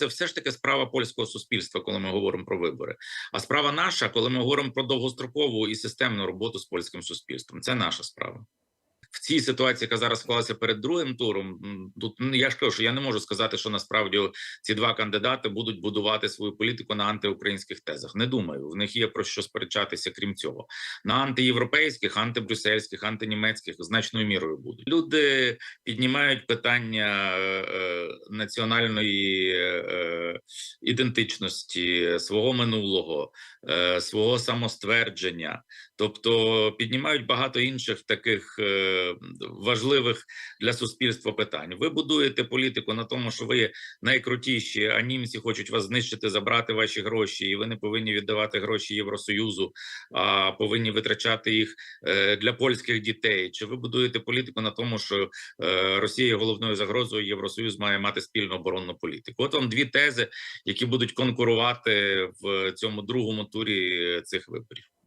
Це все ж таки справа польського суспільства, коли ми говоримо про вибори. А справа наша, коли ми говоримо про довгострокову і системну роботу з польським суспільством. Це наша справа. В цій ситуації, яка зараз склалася перед другим туром, тут ну, я ж кажу, що я не можу сказати, що насправді ці два кандидати будуть будувати свою політику на антиукраїнських тезах. Не думаю, в них є про що сперечатися, крім цього. На антиєвропейських, антибрюссельських, антинімецьких значною мірою будуть. Люди піднімають питання е, е, національної е, ідентичності, свого минулого, свого самоствердження, тобто піднімають багато інших таких важливих для суспільства питань. Ви будуєте політику на тому, що ви найкрутіші, а німці хочуть вас знищити, забрати ваші гроші, і ви не повинні віддавати гроші Євросоюзу, а повинні витрачати їх е, для польських дітей. Чи ви будуєте політику на тому, що е, Росія головною загрозою, Євросоюз має мати спільну оборонну політику? От вам дві тези, які будуть конкурувати в цьому другому турі цих виборів.